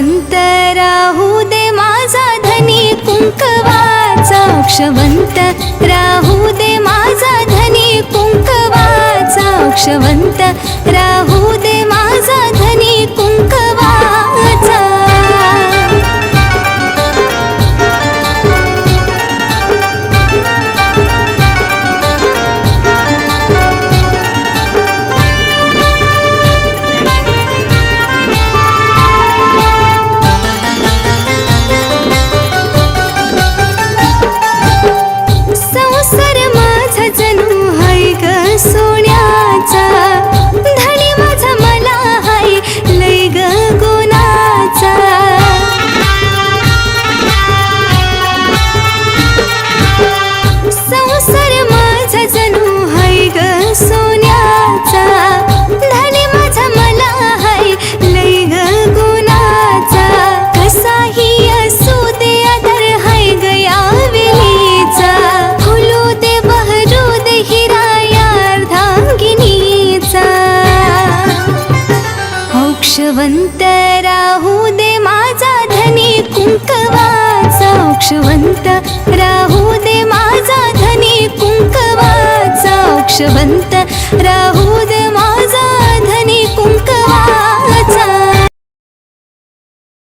क्षवंत राहू दे माझा धनी कुंकवाचा क्षवंत राहू दे माझा धनी कुंकवाचा क्षवंत रा क्षवंत राहू दे माझा धनी कुंकवाचा. क्षवंत राहू दे माझा धनी कुंकवाचा. क्षवंत राहू दे माझा धनी